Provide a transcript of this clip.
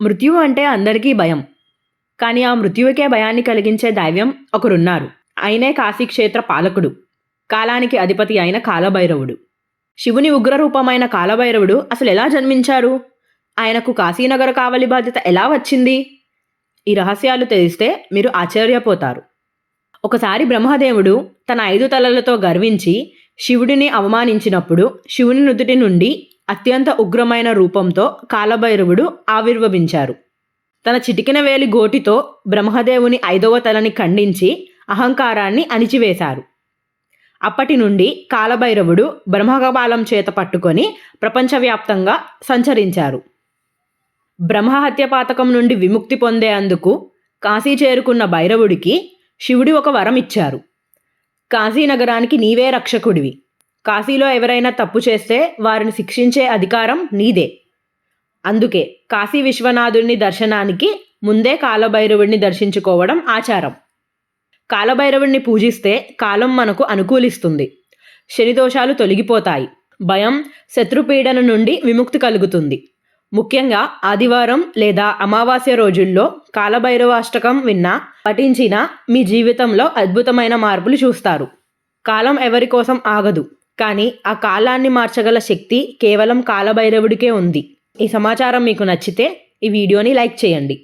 మృత్యువు అంటే అందరికీ భయం. కానీ ఆ మృత్యువుకే భయాన్ని కలిగించే దైవ్యం ఒకరున్నారు. ఆయనే కాశీక్షేత్ర పాలకుడు. కాలానికి అధిపతి అయిన కాలభైరవుడు. శివుని ఉగ్రరూపమైన కాలభైరవుడు అసలు ఎలా జన్మించారు? ఆయనకు కాశీనగర కావలి బాధ్యత ఎలా వచ్చింది? ఈ రహస్యాలు తెలిస్తే మీరు ఆశ్చర్యపోతారు. ఒకసారి బ్రహ్మదేవుడు తన ఐదు తలలతో గర్వించి శివుడిని అవమానించినప్పుడు శివుని నుదుటి నుండి అత్యంత ఉగ్రమైన రూపంతో కాలభైరవుడు ఆవిర్భవించారు. తన చిటికిన వేలి గోటితో బ్రహ్మదేవుని ఐదవ తలని ఖండించి అహంకారాన్ని అణిచివేశారు. అప్పటి నుండి కాలభైరవుడు బ్రహ్మకపాలం చేత పట్టుకొని ప్రపంచవ్యాప్తంగా సంచరించారు. బ్రహ్మహత్య పాతకం నుండి విముక్తి పొందేందుకు కాశీ చేరుకున్న భైరవుడికి శివుడి ఒక వరం ఇచ్చారు కాశీ నగరానికి నీవే రక్షకుడివి. కాశీలో ఎవరైనా తప్పు చేస్తే వారిని శిక్షించే అధికారం నీదే. అందుకే కాశీ విశ్వనాథుడిని దర్శనానికి ముందే కాలభైరవుడిని దర్శించుకోవడం ఆచారం. కాలభైరవుడిని పూజిస్తే కాలం మనకు అనుకూలిస్తుంది. శనిదోషాలు తొలగిపోతాయి. భయం శత్రుపీడన నుండి విముక్తి కలుగుతుంది. ముఖ్యంగా ఆదివారం లేదా అమావాస్య రోజుల్లో కాలభైరవాష్టకం విన్నా పఠించినా మీ జీవితంలో అద్భుతమైన మార్పులు చూస్తారు. కాలం ఎవరి కోసం ఆగదు. కానీ ఆ కాలాన్ని మార్చగల శక్తి కేవలం కాలభైరవుడికే ఉంది. ఈ సమాచారం మీకు నచ్చితే ఈ వీడియోని లైక్ చేయండి.